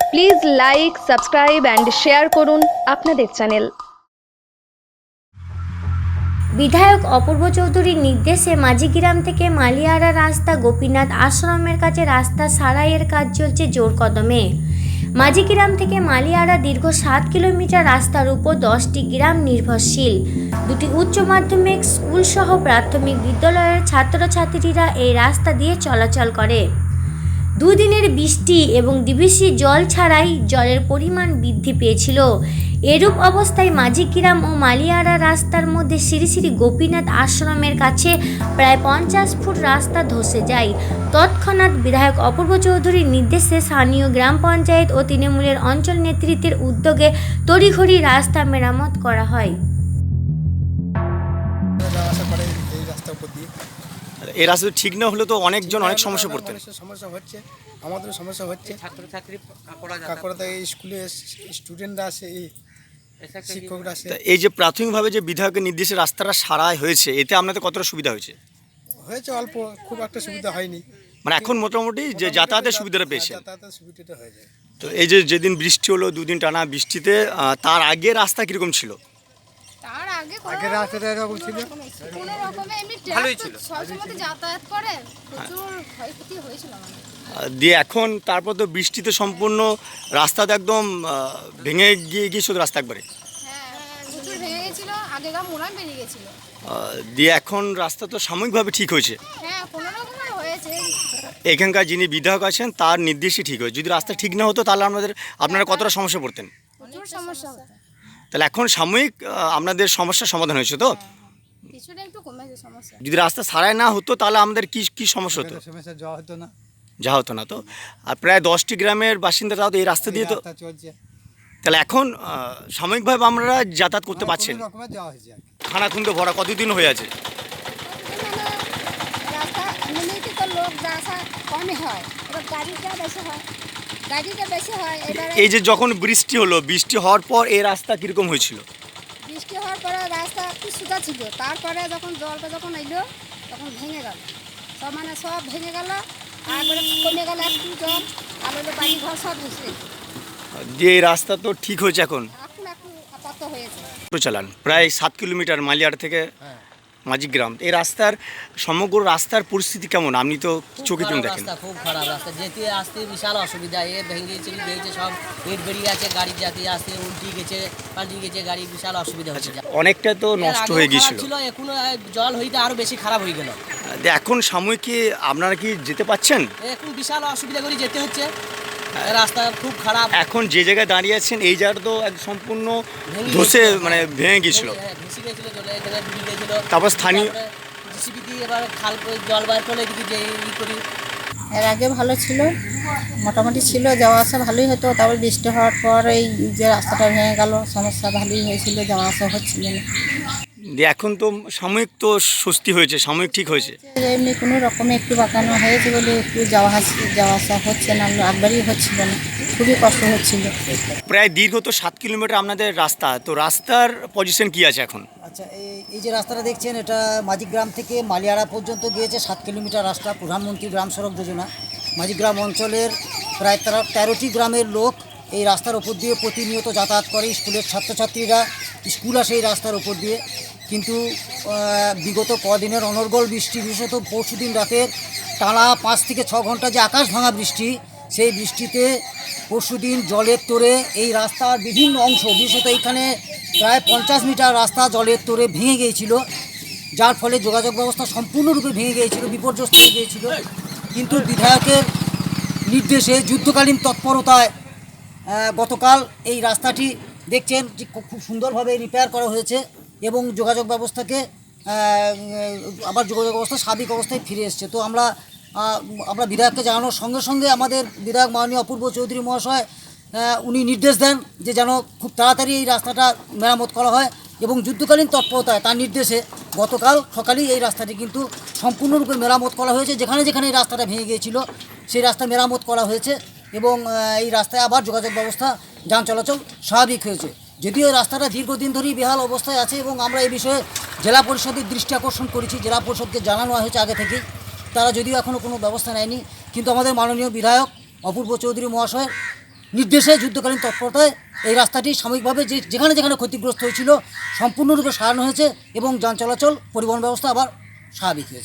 Please like subscribe and share করুন আপনাদের channel বিধায়ক অপূর্ব চৌধুরীর নির্দেশে মাঝিগ্রাম থেকে মালিয়ারা রাস্তা গোপীনাথ আশ্রমের কাছে রাস্তা সারাইয়ের কাজ চলছে জোর কদমে। মাঝিগ্রাম থেকে মালিয়ারা দীর্ঘ সাত কিলোমিটার রাস্তার উপর দশটি গ্রাম নির্ভরশীল। দুটি উচ্চ মাধ্যমিক, স্কুল সহ প্রাথমিক বিদ্যালয়ের ছাত্রছাত্রীরা এই রাস্তা দিয়ে চলাচল করে। দুদিনের বৃষ্টি এবং ডিবিসি জল ছাড়াই জলের পরিমাণ বৃদ্ধি পেয়েছিল। এরূপ অবস্থায় মাঝিকিরাম ও মালিয়ারা রাস্তার মধ্যে শ্রী শ্রী গোপীনাথ আশ্রমের কাছে প্রায় পঞ্চাশ ফুট রাস্তা ধসে যায়। তৎক্ষণাৎ বিধায়ক অপূর্ব চৌধুরীর নির্দেশে স্থানীয় গ্রাম পঞ্চায়েত ও তৃণমূলের অঞ্চল নেতৃত্বের উদ্যোগে তড়িঘড়ি রাস্তা মেরামত করা হয়। এই রাস্তা ঠিক না হলে তো অনেকজন অনেক সমস্যা পড়তেন। সমস্যা হচ্ছে আমাদেরও সমস্যা হচ্ছে। ছাত্রছাত্রী কাকড়া কাকড়া থেকে স্কুলে স্টুডেন্টরা আসে এই শিক্ষকরা আসে। এই যে প্রাথমিকভাবে যে বিধায়কের নির্দেশে রাস্তাটা সারাই হয়েছে এতে আপনাদের কতটা সুবিধা হয়েছে? হয়েছে অল্প খুব একটা সুবিধা হয়নি। মানে এখন মোটামুটি যে যাতায়াতের সুবিধাটা পেয়েছেন। যাতায়াতের সুবিধাটা হয়ে তো এই যে যেদিন বৃষ্টি হলো দুদিন টানা বৃষ্টিতে তার আগে রাস্তা কীরকম ছিল? আগে রাস্তাটা এরকম ছিল। কোনো রকমে এমনি ভালোই ছিল। সবসময় যাতায়াত করে প্রচুর ক্ষয়ক্ষতি হয়েছিল আমাদের। দিয়ে এখন তারপর তো বৃষ্টিতে সম্পূর্ণ রাস্তাতে একদম ভেঙে গিয়ে গিয়েছিল রাস্তা একবারে। হ্যাঁ দিয়ে এখন রাস্তা তো সাময়িকভাবে ঠিক হয়েছে। হ্যাঁ কোনো রকমে হয়েছে। এখানকার যিনি বিধায়ক আছেন তার নির্দেশই ঠিক হয়েছে। যদি রাস্তা ঠিক না হতো তাহলে আমাদের আপনারা কতটা সমস্যা পড়তেন? সমস্যা হতো। তাহলে এখন সাময়িক আপনাদের সমস্যার সমাধান হয়েছে তো? কিছুটা একটু কমেছে সমস্যা। যদি রাস্তা সারাই না হতো তাহলে আমাদের কি কি সমস্যা হতো? সমস্যা যাওয়া হতো না। যা হতো না তো? আর প্রায় দশটি গ্রামের বাসিন্দারাও তো এই রাস্তা দিয়ে তো তাহলে এখন সাময়িকভাবে আমরা যাতায়াত করতে পারছেন যাওয়া আর কি। খানাখুন্দে ভরা কতদিন হয়ে আছে? রাস্তা এমনিতে তো লোক যা আসা কমই হয়। এবার গাড়িটা বেশি হয় বেশি হয়। এই যে যখন বৃষ্টি হলো বৃষ্টি হওয়ার পর এই রাস্তা কীরকম হয়েছিল? বৃষ্টি হওয়ার পরে রাস্তা একটু সুদা ছিল তারপরে যখন জলটা যখন এলো তখন ভেঙে গেল। সব মানে সব ভেঙে গেল তারপরে কমে গেল একটু জল আর হলো বাড়ি ঘর সব ভেসে যে এই রাস্তা তো ঠিক হয়েছে এখন। এখন একটু আপাতত হয়েছে। চালান প্রায় সাত কিলোমিটার মালিয়ার থেকে মাঝিগ্রাম। এই রাস্তার সমগ্র রাস্তার পরিস্থিতি কেমন? আপনি তো চোখে চোখ দেখেন। রাস্তা খুব খারাপ রাস্তা। যেতে আসতে বিশাল অসুবিধা। এ ভেঙে চুরি ভেঙেছে সব ইট বেরিয়ে আছে গাড়ি যাতে আসতে উল্টি গেছে পাল্টি গেছে গাড়ি বিশাল অসুবিধা হচ্ছে। অনেকটা তো নষ্ট হয়ে গিয়েছিল। ছিল এখন জল হইতে আরও বেশি খারাপ হয়ে গেল। এখন সাময়িক কি আপনারা কি যেতে পাচ্ছেন? এখন বিশাল অসুবিধা করে যেতে হচ্ছে। রাস্তা খুব খারাপ। এখন যে জায়গায় দাঁড়িয়ে আছেন এই জায়গাটা তো এক সম্পূর্ণ ধসে মানে ভেঙে গিয়েছিল। হ্যাঁ, তারপর স্থানীয়- দিয়ে এবার খাল করে জল বার করে এদিকে যে ই করি। এর আগে ভালো ছিল মোটামুটি ছিল যাওয়া আসা ভালোই হতো। তারপর বৃষ্টি হওয়ার পর এই যে রাস্তাটা ভেঙে গেল সমস্যা ভালোই হয়েছিল যাওয়া আসা হচ্ছিল না। এখন তো সাময়িক তো স্বস্তি হয়েছে সাময়িক ঠিক হয়েছে। এমনি কোনো রকমে একটু বাঁকানো হয়েছে বলে একটু যাওয়া যাওয়া আসা হচ্ছে না একবারই হচ্ছিল না খুবই কষ্ট হচ্ছিল। প্রায় দীর্ঘ তো সাত কিলোমিটার আপনাদের রাস্তা তো রাস্তার পজিশন কি আছে এখন? আচ্ছা এই এই যে রাস্তাটা দেখছেন এটা মাঝিগ্রাম থেকে মালিয়ারা পর্যন্ত গিয়েছে সাত কিলোমিটার রাস্তা প্রধানমন্ত্রী গ্রাম সড়ক যোজনা। মাঝিগ্রাম অঞ্চলের প্রায় তেরো তেরোটি গ্রামের লোক এই রাস্তার ওপর দিয়ে প্রতিনিয়ত যাতায়াত করে স্কুলের ছাত্রছাত্রীরা স্কুল আসে এই রাস্তার ওপর দিয়ে। কিন্তু বিগত কদিনের অনর্গল বৃষ্টি, বিশেষত পরশু দিন রাতের টানা পাঁচ থেকে ছ ঘণ্টা যে আকাশ ভাঙা বৃষ্টি, সেই বৃষ্টিতে পরশুদিন জলের তোরে এই রাস্তার বিভিন্ন অংশ, বিশেষত এইখানে প্রায় পঞ্চাশ মিটার রাস্তা জলের তোরে ভেঙে গিয়েছিল, যার ফলে যোগাযোগ ব্যবস্থা সম্পূর্ণরূপে ভেঙে গিয়েছিল, বিপর্যস্ত হয়ে গিয়েছিল। কিন্তু বিধায়কের নির্দেশে যুদ্ধকালীন তৎপরতায় গতকাল এই রাস্তাটি দেখছেন যে খুব সুন্দরভাবে রিপেয়ার করা হয়েছে। এবং যোগাযোগ ব্যবস্থাকে আবার যোগাযোগ ব্যবস্থা স্বাভাবিক অবস্থায় ফিরে এসছে। তো আমরা আমরা বিধায়ককে জানানোর সঙ্গে সঙ্গে আমাদের বিধায়ক মাননীয় অপূর্ব চৌধুরী মহাশয় উনি নির্দেশ দেন যে যেন খুব তাড়াতাড়ি এই রাস্তাটা মেরামত করা হয় এবং যুদ্ধকালীন তৎপরতায় তার নির্দেশে গতকাল সকালেই এই রাস্তাটি কিন্তু সম্পূর্ণরূপে মেরামত করা হয়েছে। যেখানে যেখানে এই রাস্তাটা ভেঙে গিয়েছিল, সেই রাস্তা মেরামত করা হয়েছে এবং এই রাস্তায় আবার যোগাযোগ ব্যবস্থা, যান চলাচল স্বাভাবিক হয়েছে। যদিও রাস্তাটা দীর্ঘদিন ধরেই বেহাল অবস্থায় আছে এবং আমরা এই বিষয়ে জেলা পরিষদের দৃষ্টি আকর্ষণ করেছি। জেলা পরিষদকে জানানো হয়েছে আগে থেকেই। তারা যদিও এখনও কোনো ব্যবস্থা নেয়নি, কিন্তু আমাদের মাননীয় বিধায়ক অপূর্ব চৌধুরী মহাশয়ের নির্দেশে যুদ্ধকালীন তৎপরতায় এই রাস্তাটি সাময়িকভাবে যে যেখানে যেখানে ক্ষতিগ্রস্ত হয়েছিল সম্পূর্ণরূপে সারানো হয়েছে এবং যান চলাচল, পরিবহন ব্যবস্থা আবার স্বাভাবিক হয়েছে।